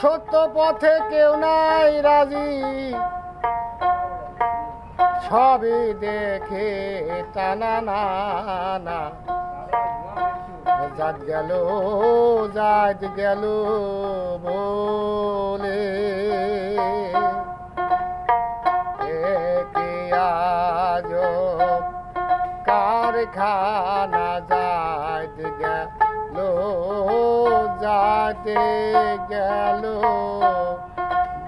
সত্য পথে কেউ নাই রাজি। সবই দেখে টানা না জাত গেল জাত গেল বলে। আজব কারখানা জাত গেল যাতে গেল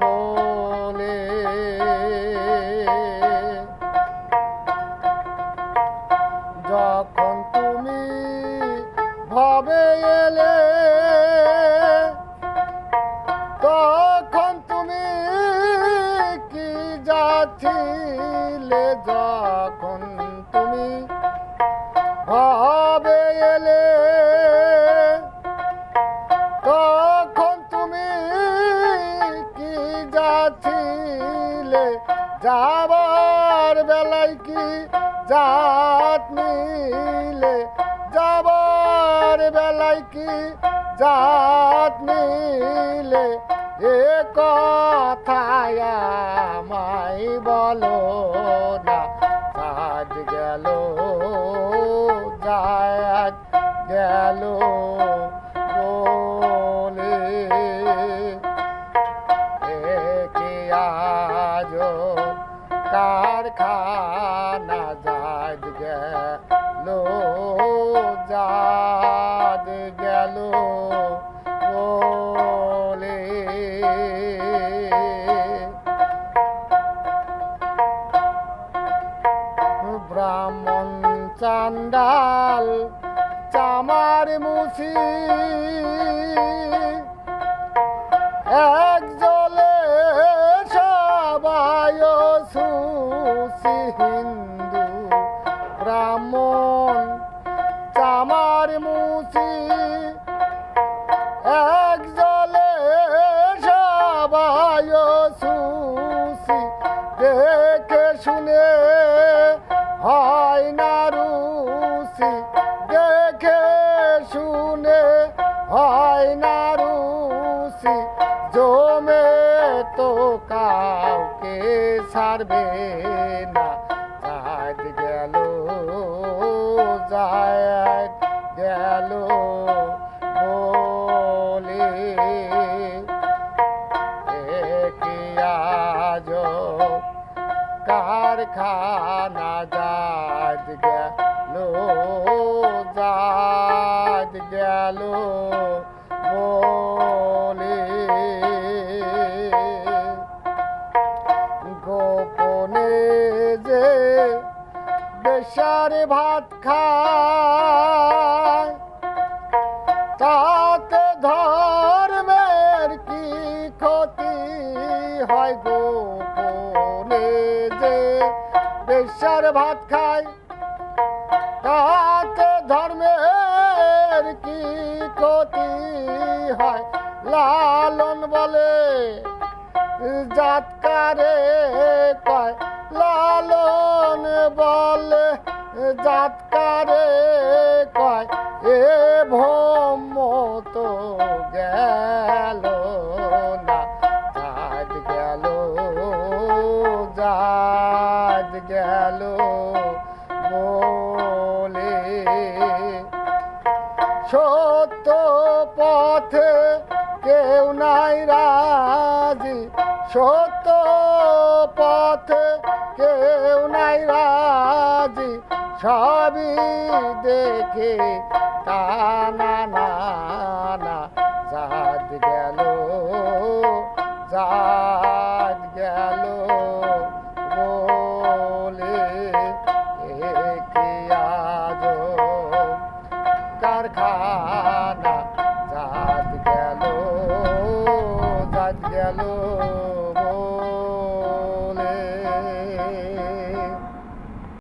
বলে। যখন তুমি ভবে এলে তখন তুমি কি যাচ্ছিলে? যখন যাবার বেলায় কি জাত নিলে যাবার বেলায় কি জাত নিলে এ কথায় আমায় বলো না জাত গেল জাত গেল। কারখানা জাত গেল জাত গেল বলে। ব্রাহ্মণ চান্ডাল চামার মুসি দেখে শুনে হয় না রুসি জমে তো কাউকে ছাড়বে না। জাত গেল জাত গেল বলে। আজ কারখানা জাত গেল জাত গেল বলে। গোপনে যে বেশারে ভাত খায়, তাতে ধর্মের কি ক্ষতি হয়? গোপনে যে বেশার ভাত খায় তাতে ধর্মের কি ক্ষতি হয়? লালন বলে জাতকারে কয়। লালন বলে জাতকারে সত্য পথে কেউ নাই রাজি। সত্য পথে কেউ নাই রাজি। সবই দেখে টানা না না জাত গেল জাত আলো।